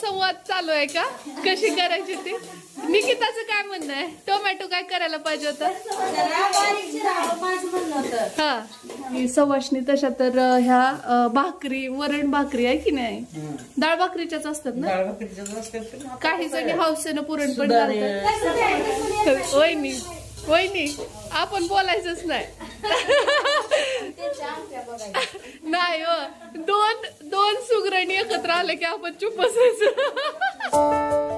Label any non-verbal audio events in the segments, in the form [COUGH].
संवाद चालू आहे का? कशी करायची ती? निकिताचं काय म्हणणं आहे? टोमॅटो काय करायला पाहिजे होतं? हा. सवाशणी तशा तर ह्या भाकरी वरण भाकरी आहे की नाही? डाळ भाकरीच्याच असतात ना? डाळ भाकरीच्याच असतात तर काही जणी हौसेनं पुरण पण. घालतात वहिनी वहिनी आपण बोलायचंच नाही. नाही हो, दोन दोन सुगरणी एकत्र आले की आपण चुप बसायचं.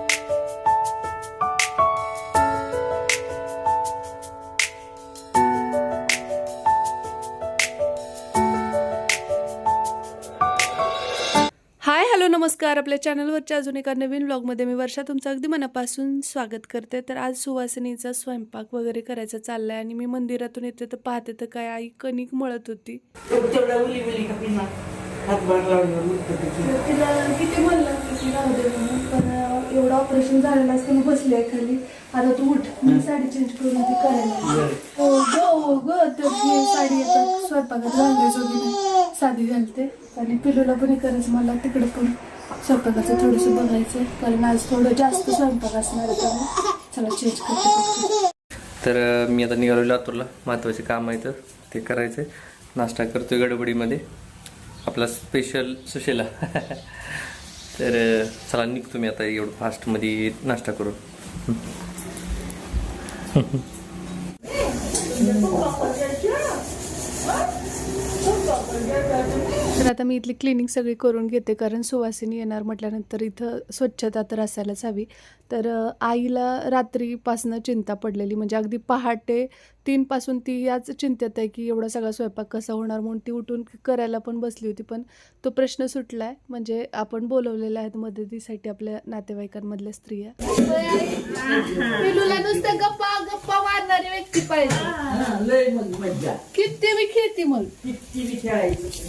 नमस्कार. आपल्या चॅनलवरच्या अजून एका नवीन ब्लॉगमध्ये मी वर्षा तुमचं अगदी मनापासून स्वागत करते. तर आज सुवासिनीचा स्वयंपाक वगैरे करायचा चाललाय आणि मी मंदिरातून येते तर पाहते तर काय आई कणिक मळत होती. हातभार त्याची. तिला किती म्हणलं की राहू दे म्हणून. पण एवढं ऑपरेशन झालेलं असतं मी बसली आहे खाली. आता तू उठ मी साडी चेंज करून ती करायला हो ग हो ग तर ती साडी आता स्वयंपाकात घालण्याच नाही साधी घालते. आणि पिलूला पण हे करायचं मला तिकडे पण स्वयंपाकाचं थोडंसं बघायचं कारण आज थोडं जास्त स्वयंपाक असणार आहे त्यामुळे चला चेंज करते. तर मी आता निघालो लातूरला. महत्त्वाचे काम आहे तर ते करायचं नाश्ता करतोय गडबडीमध्ये. आपला स्पेशल सुशेला. तर चला निघतो मी आता एवढं फास्टमध्ये नाश्ता करून. तर आता मी इथली क्लिनिंग सगळी करून घेते कारण सुवासिनी येणार म्हटल्यानंतर इथं स्वच्छता तर असायलाच हवी. तर आईला रात्रीपासनं चिंता पडलेली म्हणजे अगदी पहाटे तीनपासून ती याच चिंतेत आहे की एवढा सगळा स्वयंपाक कसा होणार म्हणून ती उठून करायला पण बसली होती. पण तो प्रश्न सुटला आहे म्हणजे आपण बोलवलेल्या आहेत मदतीसाठी आपल्या नातेवाईकांमधल्या स्त्रिया. पिलूला नुसतं गप्पा गप्पा मारणारी व्यक्ती पाहिजे. हा, लय मग मज्जा. किती मी खेळती मग.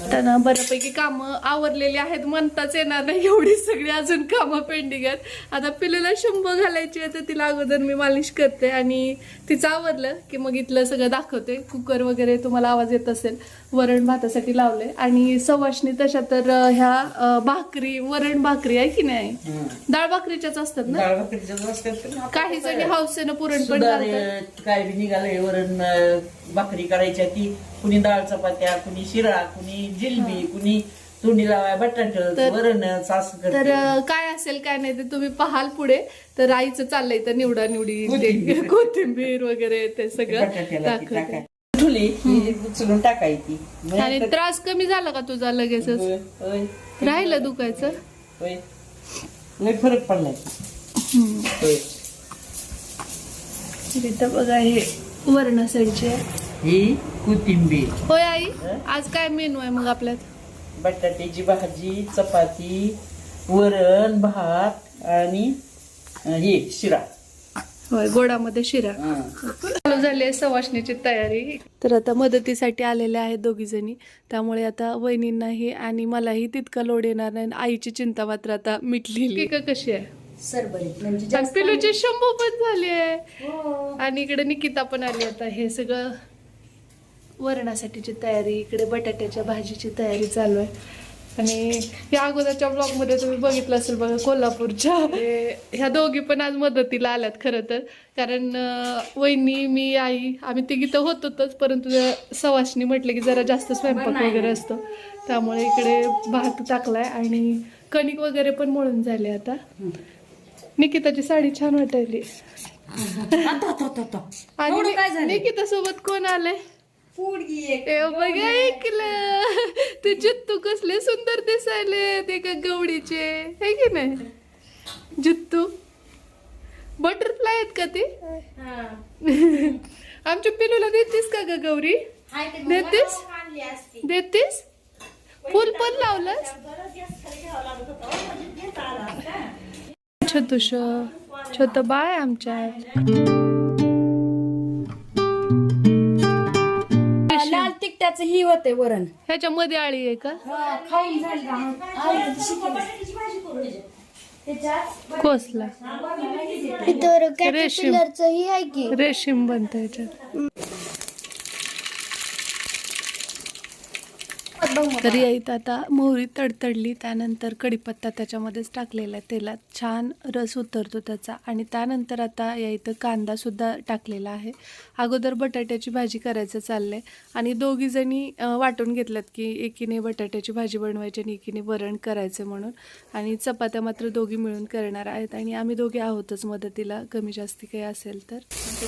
त्यांना बऱ्यापैकी कामं आवरलेली आहेत. म्हणताच येणार नाही एवढी सगळी अजून कामं पेंडिंग आहेत. आता पिलेला शंभ घालायची आहे तर तिला अगोदर मी मालिश करते. आणि तिचं आवरलं की मग इथलं सगळं दाखवते. कुकर वगैरे तुम्हाला आवाज येत असेल वरण भातासाठी लावले. आणि सवाशणी तशा तर ह्या भाकरी वरण भाकरी आहे की नाही? डाळ भाकरीच्याच असतात ना? काही जणी? हौसेनं पुरण पण काय बी निघालंय वरण भाकरी करायच्या ती कुणी डाळ चपात्या कुणी शिरा कुणी जिलबी कुणी लावाय बटाट तर- वरण असं तर काय असेल काय नाही ते तुम्ही पाहाल पुढे. तर आईचं चाललंय तर निवडा निवडी [LAUGHS] कोथिंबीर. वगैरे ते सगळं उचलून टाकायची आणि तर- त्रास कमी झाला का तुझा लगेचच? राहिलं दुखायचं. लय फरक पडलाय. बघा हे वर्ण आहे ही कोथिंबीर. होय आई. आज काय मेनू आहे मग आपल्यात? बटाट्याची भाजी चपाती वरण भात आणि हे शिरा. होय गोडामध्ये शिरा. हं. चालू झाली आहे सवाशणीची तयारी. तर आता मदतीसाठी आलेल्या आहेत दोघी जणी. त्यामुळे आता वहिनींनाही आणि मलाही तितका लोड येणार नाही आणि आईची चिंता मात्र आता मिटलेली. का कशी आहे? सरबरीत म्हणजे पिलूची शंभू पण झाली आहे. हो. आणि इकडे निकिता पण आली आता हे सगळं वरणासाठीची तयारी इकडे बटाट्याच्या भाजीची तयारी चालू आहे. आणि या अगोदरच्या ब्लॉगमध्ये तुम्ही बघितलं असेल बघा कोल्हापूरच्या. ह्या दोघी पण आज मदतीला आल्यात खरं तर. कारण वहिनी मी आई आम्ही तिघी तर होतोच परंतु जरा सवाशनी म्हटलं की जरा जास्त स्वयंपाक वगैरे असतो. त्यामुळे इकडे भात टाकलाय आणि कणिक वगैरे पण मळून झाले आता. निकिताची साडी छान वाटायली. आणि निकिता सोबत कोण आले ए बघा ऐकलं ते जुत्तू कसले सुंदर दिसायले ते का गवडीचे है की नाही? जुत्तू. बटरफ्लाय आहेत का ते? आमच्या पिलूला देतीस का ग गौरी? देतीस? देतीस? फुल पण लावलंस? छोटूश छोट बाळ आहे आमच्या लाल तिकट्याचं ही होते वरण. ह्याच्यामध्ये आळी आहे का? खाऊन झाली का? मग? आई, त्याच्यात कोसला इथं रेशीम. ही आहे की. रेशीम बनत ह्याच्यात. तर या इथं आता मोहरी तडतडली त्यानंतर कढीपत्ता त्याच्यामध्येच टाकलेला आहे तेलात छान रस उतरतो त्याचा. आणि त्यानंतर आता या इथं कांदासुद्धा टाकलेला आहे. अगोदर बटाट्याची भाजी करायचं चाललंय. आणि दोघीजणी वाटून घेतल्यात की एकीने बटाट्याची भाजी बनवायची आणि एकीने वरण करायचं म्हणून. आणि चपात्या मात्र दोघी मिळून करणार आहेत. आणि आम्ही दोघे आहोतच मदतीला कमी जास्ती काही असेल तर.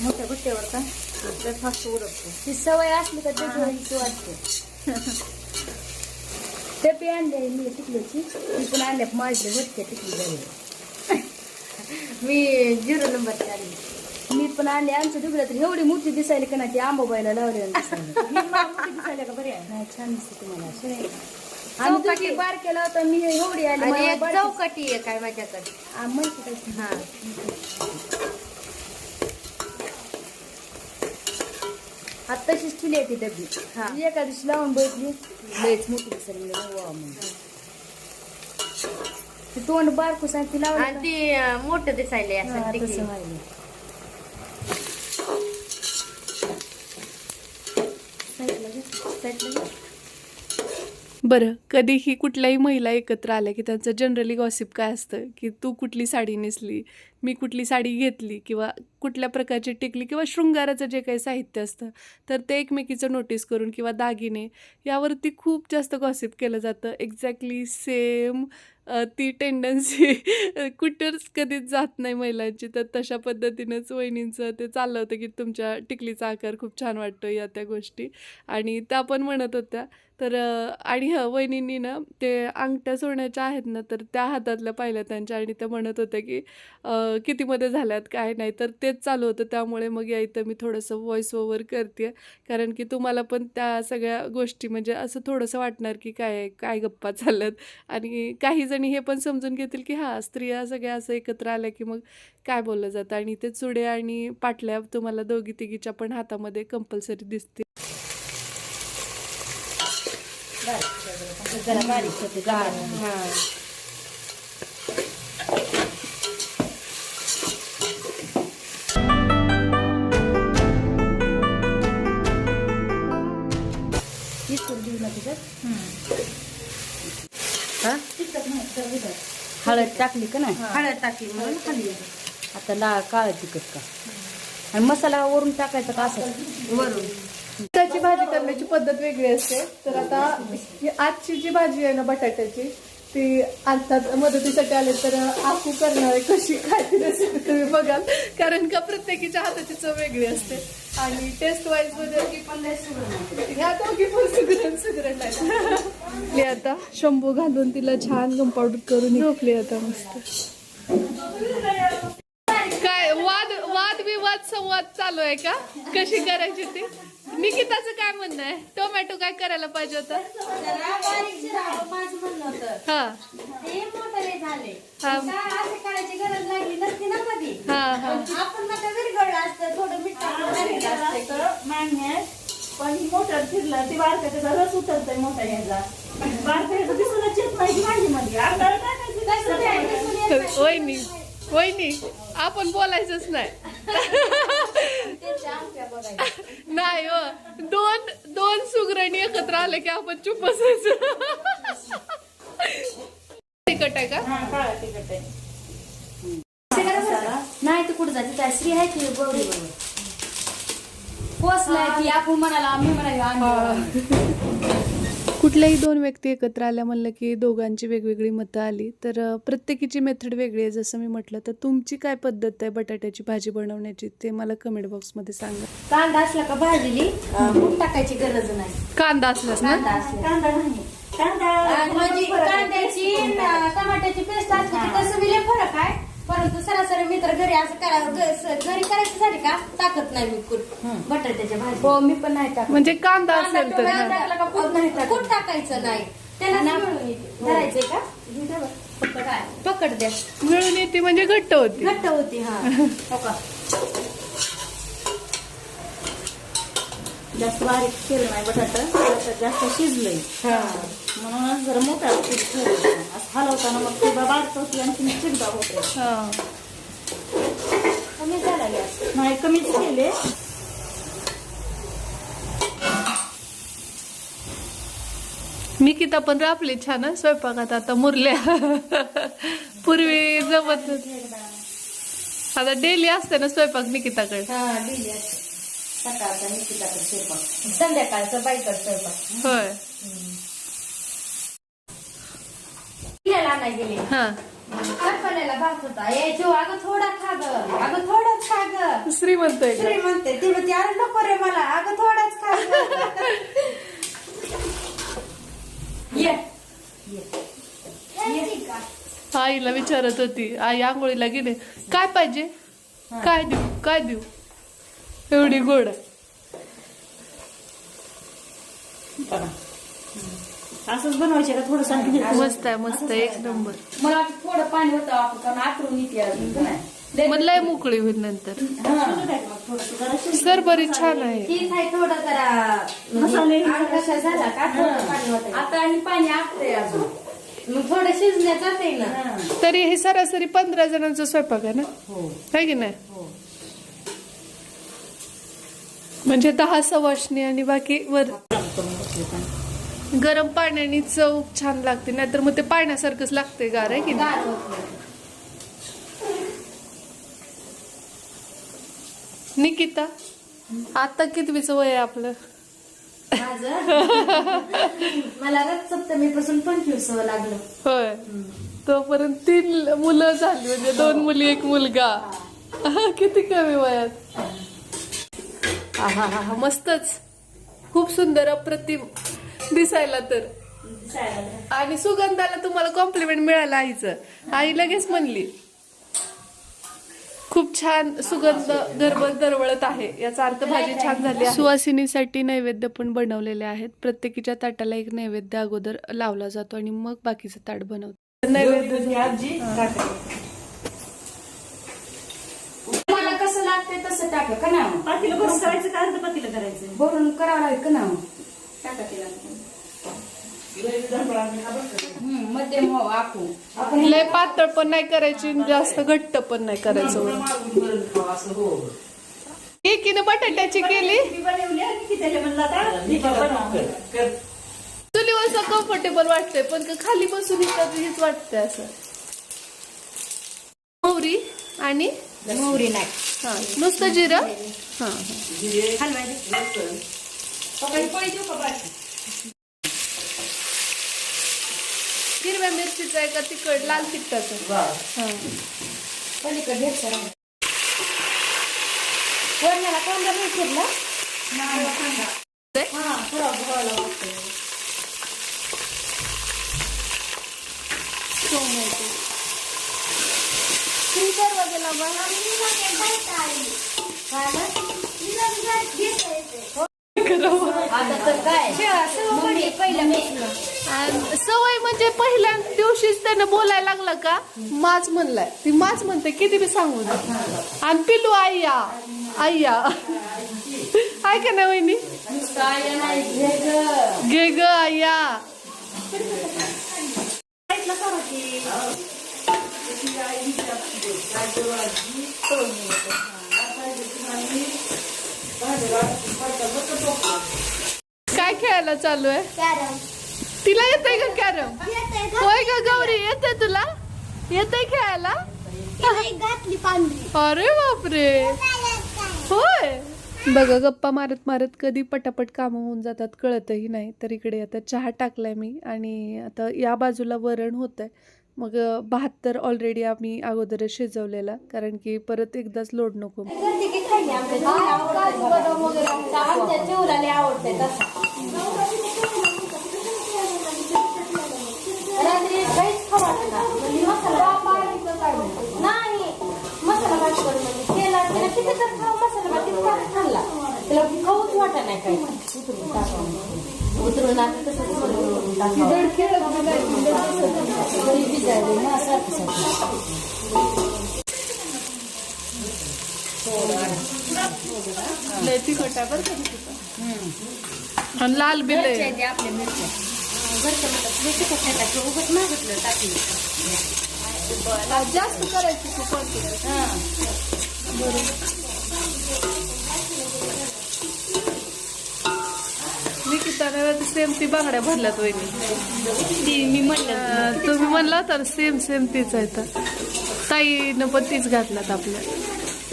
मोठ्या गुट्ट्यावर का? सवय असली का वाटते. [LAUGHS] ते बी आणले मी टिकल्याची ती पण आणल्या माझे होते टिकली जाईल मी झिरो नंबर आली मी पण आणले आमच्या दुसऱ्या तर एवढी मोठी दिसायली का नाही ती आंबाबाईला लावली दिसायला. का बरी? नाही छान दिसते तुम्हाला आम्ही बार केला होता मी एवढी आली चौकटी आहे काय माझ्याकडे? माहिती? हा. आता तशीच ठेवली आहे ती डबी ती एका दिवशी लावून बसली लयच मोठी दिसायला लागली. वा. ते तोंड बारकू सांग ती लावली आणि? ती मोठं दिसायले हा, असं टिकली. तसं व्हायलं. साईडला घे, साईडला घे. बरं कधीही कुठल्याही महिला एकत्र आल्या की त्यांचं जनरली गॉसिप काय असतं? की तू कुठली साडी नेसली मी कुठली साडी घेतली किंवा कुठल्या प्रकारची टिकली किंवा शृंगाराचं जे काही साहित्य असतं तर ते एकमेकीचं नोटीस करून किंवा दागिने यावरती खूप जास्त गॉसिप केलं जातं. एक्झॅक्टली सेम ती टेंडन्सी [LAUGHS] कुठंच कधीच जात नाही महिलांची. तर तशा पद्धतीनंच वहिनींचं ते चाललं होतं की तुमच्या टिकलीचा आकार खूप छान वाटतो या त्या गोष्टी. आणि त्या पण म्हणत होत्या तर आणि ह वहिनींनी ना ते अंगठ्या सोन्याच्या आहेत ना तर त्या हातातल्या पाहिल्या त्यांच्या आणि त्या म्हणत होत्या की कितीमध्ये झाल्यात काय नाही. तर तेच चालू होतं. त्यामुळे मग या इथं मी थोडंसं व्हॉइस ओव्हर करते. कारण की तुम्हाला पण त्या सगळ्या गोष्टी म्हणजे असं थोडंसं वाटणार की काय काय गप्पा चालल्यात. आणि काही जणी हे पण समजून घेतील की हां स्त्रिया सगळ्या असं एकत्र आल्या की मग काय बोललं जातं? आणि ते चुडे आणि पाटल्या तुम्हाला दोघी तिघीच्या पण हातामध्ये कंपल्सरी दिसतील. जरा बारीक होते गार हा हळद टाकली का नाही? हळद टाकली म्हणून खाली आता लाल काळ तिखट का? आणि मसाला वरून टाकायचा का असं? वरून. त्याची भाजी करण्याची पद्धत वेगळी असते. तर आता आजची जी भाजी आहे ना बटाट्याची ती आता मदतीसाठी आले तर आखू करणार आहे कशी काय तुम्ही बघाल. कारण का प्रत्येकीच्या हाताची चव वेगळी असते. आणि टेस्ट वाईजमध्ये ह्या दोघी पण सुगरण सुगरण आता शंभू घालून तिला छान कंपाऊंड करून झोपली आता मस्त. काय? वाद वाद विवाद संवाद चालू आहे का? कशी करायची ती? निकिताचं काय म्हणणं आहे? टोमॅटो काय करायला पाहिजे होतं? हा. पण मोटर फिरला ती बारका त्याचा रस उतरतोय मोठा ह्याचा बारका दिसूनच येत नाही ते. वहिनी आपण बोलायचंच नाही. नाही हो दोन दोन सुगरणी एकत्र आले की आपण चुप बसायचं तिकट आहे का हा? नाही तर कुठं जाते काय स्त्री आहे की गौरी बरोबर पोचलाय की आपण म्हणाला मी म्हणाला कुठल्याही दोन व्यक्ती एकत्र आल्या म्हणलं की दोघांची वेगवेगळी मतं आली तर प्रत्येकीची मेथड वेगळी आहे जसं मी म्हटलं. तर तुमची काय पद्धत आहे बटाट्याची भाजी बनवण्याची ते मला कमेंट बॉक्समध्ये सांगा. कांदा असला का भाजीली टाकायची गरज नाही. कांदा असलाच ना? कांदा असला. कांदा नाही. कांदा म्हणजे कांद्याची टमाट्याची पेस्ट असली तसं फरक आहे. परंतु सरासरी मी तर घरी असं करा घ- स- घरी करायचं झाली का? टाकत नाही मी कूट बटाट्याच्या भाजी. हो मी पण नाही टाकत. म्हणजे कांदा असेल तर कांदा हा. टाकला का कूट नाही टाकत. कूट टाकायचं नाही. त्याला येते. धरायचंय का? पकड द्या. मिळून येते म्हणजे घट्ट होती. घट्ट होती हा. [LAUGHS] हो का? जास्त बारीक केलं नाही बटाटा बटाटा जास्त शिजलंय. म्हणून जरा मोठा असं हलवताना मग ते बारीक होती आणि तुम्ही चिकदा होते हा. कमी झाला गॅस नाही कमीच केले. निकिता पण रापली छान स्वयंपाकात आता मुरल्या. पूर्वी जमत. आता डेली असते ना स्वयंपाक निकिताकडे हा असते. सकाळचा निकिताचा स्वयंपाक. संध्याकाळचं स्वयंपाक. होय. नाही गेले. हा. कल्पनेला भात होता. ए जो अगं थोडा खा ग. अगं थोडाच खा ग. श्रीमंत आहे ती म्हणते अरे नको रे मला. अगं थोडाच खा ग. ये. आईला विचारत होती. आई आंघोळीला गेले. काय पाहिजे? काय देऊ? काय देऊ? एवढी गोड. असंच बनवायचे का थोडस? मस्त आहे मस्त आहे एक नंबर. मला वाटतं थोडं पाणी होतं आपण कारण आतरून येते अजून का नाही मग लय मोकळी. होईल नंतर. शिजलं. सरबरी छान आहे. तीच आहे थोडं जरा मसाले कशा झाला का? थोडं पाणी होतं आता ही पाणी आटतंय अजून. मग थोडं शिजण्यात जाते ना. हा. तरी हे सरासरी पंधरा जणांचा स्वयंपाक आहे ना? हो. आहे की नाही हो म्हणजे दहा सवाशणी आणि बाकी वर गरम पाण्याने चव छान लागते नाहीतर मग ते पाण्यासारखंच लागते गार आहे की. निकिता आता कितवीचं वय आहे आपलं? मला रथसप्तमीपासून पंचवीस लागलं. होय. तोपर्यंत तीन मुलं झाली म्हणजे दोन मुली एक मुलगा. किती कमी वयात? आहा हा हा मस्तच. खूप सुंदर अप्रतिम दिसायला तर. आणि सुगंधाला तुम्हाला कॉम्प्लिमेंट मिळालं आईचं. आई लगेच म्हणली खूप छान सुगंध दरबल दरवळत आहे. याचा अर्थ भाजी छान झाली सुवासिनीसाठी नैवेद्य पण बनवलेले आहेत. प्रत्येकीच्या ताटाला एक नैवेद्य अगोदर लावला जातो आणि मग बाकीचं ताट बनवतो. नैवेद्य. लागतंय तसं टाका का ना पातीला भरून करायचं का? अर्ध पातीला करायचं. भरून करावं लागेल का ना टाका तिला हम्म, मध्यम हो आखू. आपण लय पातळ पण नाही करायची आणि जास्त घट्ट पण नाही करायचं. एकीने बटाट्याची केली. ती बनवली आणि की म्हणलं आता. चुलीवर असं कम्फर्टेबल वाटतंय पण का खाली बसून हेच वाटतंय असं. मोहरी आणि मोहरी नाही हा नुसतं जिरं? हा हिरव्या मिरचीचं आहे का तिखट? लाल तिखटाचं. हा. पलीकडे घ्यायचं राहून. वरण्याला कांदा नाही चिरला हा थोडा भरायला लागतोय. तुम्ही दरवाजाला बघा. आता तर काय मम्मी पहिल्या बसलं आणि सवय म्हणजे पहिल्या दिवशीच त्यानं बोलायला लागलं का? माच म्हणलाय. ती माच म्हणते किती बी सांगू आणि पिलू आय्या आय्या आहे का नाही वहिनी? काय गं. ग खेळायला चालू आहे? तिला येतंय का कॅरम? होय का गौरी येते तुला? येतंय खेळायला? घातली पांढरी. अरे बापरे. होय. बघा गप्पा मारत मारत कधी पटापट कामं होऊन जातात कळतही नाही. तर इकडे आता चहा टाकलाय मी आणि आता या बाजूला वरण होत आहे मग भात तर ऑलरेडी आम्ही अगोदरच शिजवलेला कारण की परत एकदाच लोड नको. मसाला खाल्ला त्याला खाऊच वाटत नाही काही. उतरून टाकावं उतरून आता तसंच उतरून टाकावं. घरी भिजायला ना सारखं सारखं लय तिखट आहे बरं का तिखट. आणि लाल बिल आहे ते आपल्या मिरच्या घरच्या म्हणतात हे तिखट नाही टाकलं उगाच मागितलं टाकलं जास्त करायची तू quantity. निकिताने सेम ती बांगड्या भरल्यात वहिनी. मी म्हणलं. तुम्ही म्हणला तर सेम सेम तीच आहे तर ताईनं पण तीच घातल्यात आपल्या.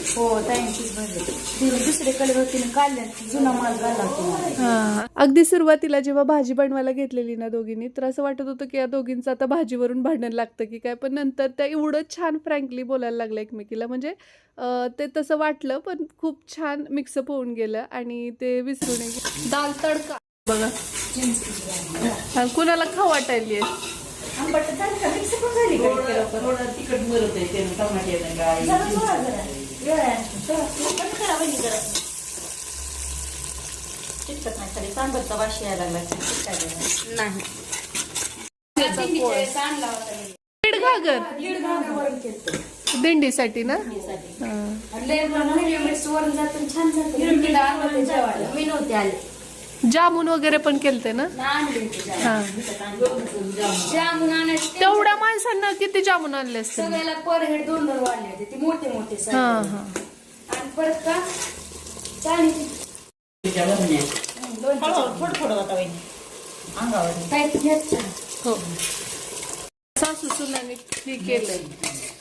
हो ताईंचीच भरले. तिने दुसरे कलर तिने जुना माल घाला. अगदी सुरुवातीला जेव्हा भाजी बनवायला घेतलेली ना दोघींनी तर असं वाटत होतं की या दोघींचं आता भाजीवरून भांडण लागतं की काय पण नंतर त्या एवढं छान फ्रँकली बोलायला लागलं एकमेकीला. म्हणजे ते तसं वाटलं पण खूप छान मिक्सअप होऊन गेलं आणि ते विसरून. दाल तडका. बघा. कुणाला खाऊ वाटायली नाही. घागर. दिंडीसाठी ना? छान मी नव्हते आले. जामून वगैरे पण केलते ना. हा. जामून आणायचे तेवढ्या माणसांना किती जामून आणले असते सगळ्याला पर हेड दोन दोन वाढले होते ते मोठे मोठे साईज. हा हा. आणि परत का? घ्यायचं हो. सासू सुनाने केलंय.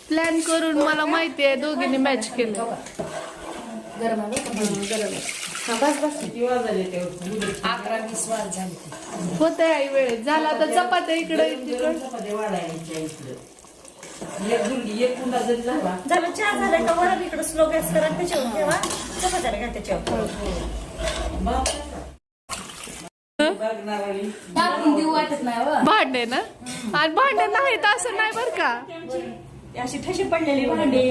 प्लॅन करून मला माहिती आहे दोघींनी मॅच केलं गरम का? गरम आहे. हा बस बस किती वाजले तेवढं अकरा वीस वाज झाले होत आई वेळेत झाला आता चपात्या इकडे तिकडे. चपात्या वाढायच्या इकडं. एक गुंडी एक कुंडा जरी झाला झालं चहा झालं का वरण इकडं स्लो गॅस करा त्याच्यावर ठेवा. घ्या त्याच्यावर. भांडे ना? आणि भांडे नाहीत असं नाही बर का? अशी ठशी पडलेली भांडी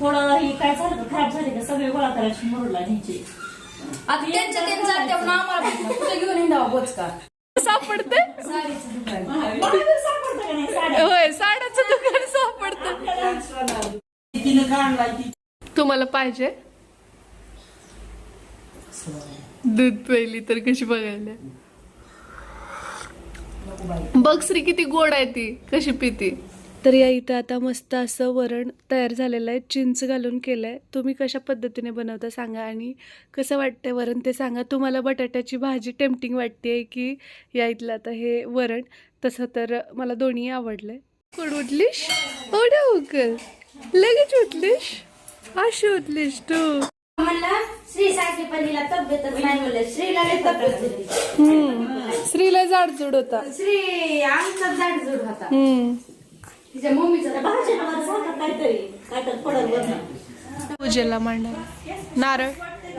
थोडं ही काय झालं खराब झाली का सगळे गोळा करायची मुरला न्यायची. आता त्यांचं त्यांचं आहे त्यामुळे आम्हाला भेटलं. कुठे घेऊन हिंडावं बोचका? सापडते? साडीचं दुकान. बाहेर सापडतं का नाही? साड्या. होय साड्याचं दुकान सापडतं. तिनं काढला ती तुम्हाला पाहिजे? दूध पहिली तर कशी बघायला? बघ श्री किती गोड आहे ती. कशी पिती? तर या इथं आता मस्त असं वरण तयार झालेलं आहे. चिंच घालून केलं आहे तुम्ही कशा पद्धतीने बनवता सांगा आणि कसं वाटतंय वरण ते सांगा. तुम्हाला बटाट्याची भाजी टेम्पटिंग वाटते की या इथलं आता हे वरण? तसं तर मला दोन्ही आवडलंय. कोण उठलीस? ओढा उकल लगेच उठलीस? अशी उठलीस तू. श्रीला जाडजूड होता. श्री आमचा जाडजूड होता. तिच्या मम्मीचा सांगा काहीतरी पूजेला मांडणार. नारळ.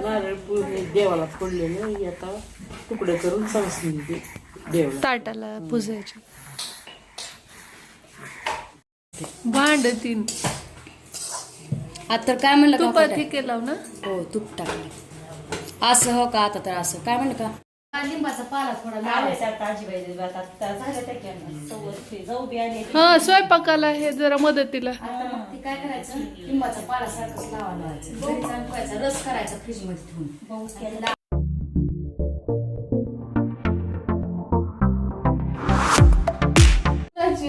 नारळ पूर्ण देवाला फोडलेलं आता तुकडे करून संस्कृती देवाला. ताटाला पुजायचे. भांड तीन. आता तर काय म्हणलं? हे केलं ना? हो तूप टाकलं. असं हो का आता तर असं? काय म्हणलं का? लिंबाचा पाला थोडा लावायचा जाऊ बी आले हा स्वयंपाकाला हे जरा मदतीला. आता मग ते काय करायचं? लिंबाचा पाला सारखंच लावा लावायचं. घरी जाऊन ठेवायचा रस करायचा फ्रीजमध्ये ठेवून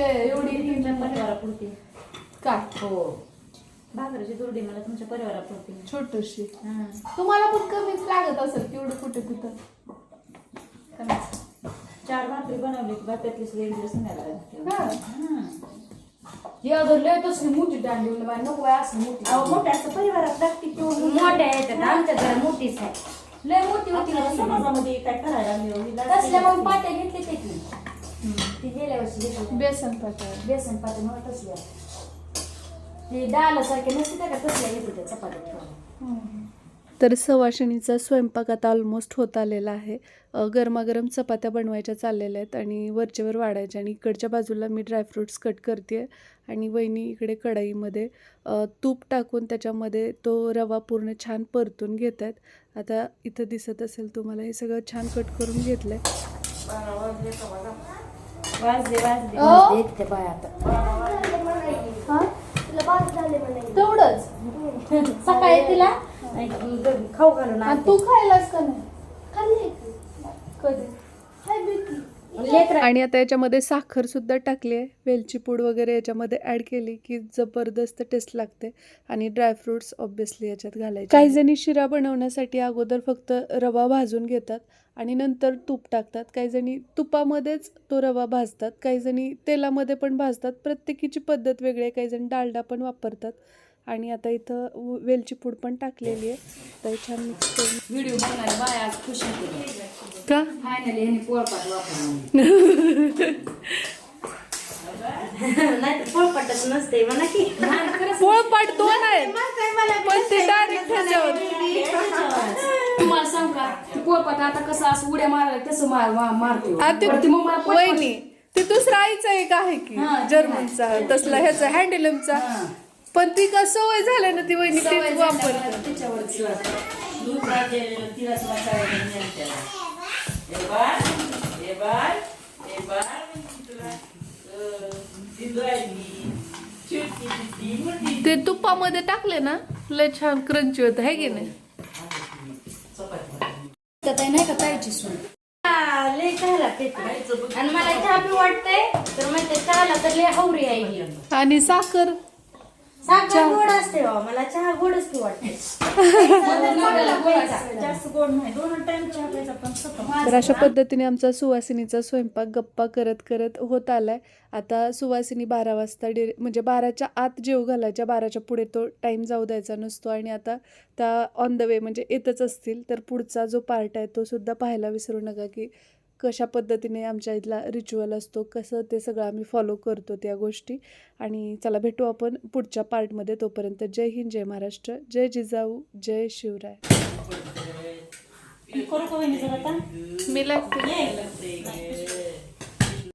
एवढी परिवारापुरती. काय? हो. भाकरीची दुर्डी मला तुमच्या परिवारापुरती. छोटूशी. तुम्हाला पण कमीच लागत असेल केवढं कुठे तिथं चार भाकरी बनवली की सगळी दिवस नाही हा. लय तसली मोठी दांडी म्हणलं बाई, नको बाई असं मोठी. मोठ्या असं परिवारात लागते किंवा मोठ्या येतात आमच्या घरा मोठीच आहे. लय मोठी होती ना आपल्याला तसली. समाजामध्ये काय करायला मिळवली तसल्या मग पाट्या घेतली ते की. ती गेल्या वर्षी घेतली बेसन पातळ बेसन पाट्या मला तसल्या ती डाळ सारखे नसते का तसल्या घेत होत्या चपात्या तर सवाशिणीचा स्वयंपाक आता ऑलमोस्ट होत आलेला आहे. गरमागरम चपात्या बनवायच्या चाललेल्या आहेत आणि वरचेवर वाढायच्या आणि इकडच्या बाजूला मी ड्रायफ्रूट्स कट करते आणि वहिनी इकडे कढईमध्ये तूप टाकून त्याच्यामध्ये तो रवा पूर्ण छान परतून घेत आहेत. आता इथं दिसत असेल तुम्हाला हे सगळं छान कट करून घेतलं बाय आता. तेवढंच? सकाळी तिला? खाऊ घालून आणि तू खायलास का नाही? कधी? आणि आता याच्यामध्ये साखर सुद्धा टाकली आहे. वेलची पूड वगैरे याच्यामध्ये ऍड केली की जबरदस्त टेस्ट लागते. आणि ड्रायफ्रुट्स ऑब्विसली याच्यात घालायचे. काही जणी शिरा बनवण्यासाठी अगोदर फक्त रवा भाजून घेतात आणि नंतर तूप टाकतात. काही जणी तुपामध्येच तो रवा भाजतात. काही जणी तेलामध्ये पण भाजतात. प्रत्येकीची पद्धत वेगळी आहे. काही जण डालडा पण वापरतात. आणि आता इथं वेलची पूड पण टाकलेली आहे. तर छान मिक्स करून व्हिडिओ बघणारे बाय आज खुश होते का? फायनली ह्यांनी पोळपाट वापरला. नाही तर पोळपाटच नसते म्हणा की. पोळपाट दोन आहेत. पण ते डायरेक्ट ह्याच्यावर [LAUGHS] तुम्हाला सांग का ते पोळपाट आता कसं असं उड्या मारायला तसं मार मारतो मग मला वहिनी ते दुसरा आईचा एक आहे की जर्मनचा तसला ह्याचा हँडलमचा. पण ती का सवय झाल्या ना ती वहिनी सवय तीच वापरते. झाल्यावर त्याच्यावरच दूध राहिलेलं तिलाच मसाला घेऊन त्याला. हे बाळ हे बाळ हे बाळ म्हणते तुला अं, ती राहिली. चिडकी चिडकी मोठी. ते तुपामध्ये टाकले ना लय छान क्रंची होत आहे की नाही? तर ताई नाही का ताईची सून? हा, लय चहाला पेते आणि मला चहा पी वाटतंय तर म्हणते चहाला तर लय हवरी आहे ही. आणि साखर? साखर गोड असते हो मला चहा गोडच पी वाटते. [LAUGHS] जास्त गोड नाही. दोन टाइम चहा प्यायचा पण सतत. तर अशा पद्धतीने आमचा सुवासिनीचा स्वयंपाक गप्पा करत करत होत आलाय. आता सुवासिनी बारा वाजता डे म्हणजे बाराच्या आत जेव घालायच्या. बाराच्या पुढे तो टाईम जाऊ द्यायचा नसतो. आणि आता त्या ऑन द वे म्हणजे येतच असतील. तर पुढचा जो पार्ट आहे तो सुद्धा पाहायला विसरू नका की कशा पद्धतीने आमच्या इथला रिच्युअल असतो कसं ते सगळं आम्ही फॉलो करतो त्या गोष्टी. आणि चला भेटू आपण पुढच्या पार्टमध्ये तोपर्यंत जय हिंद जय महाराष्ट्र जय जिजाऊ जय शिवराय. मी लागते.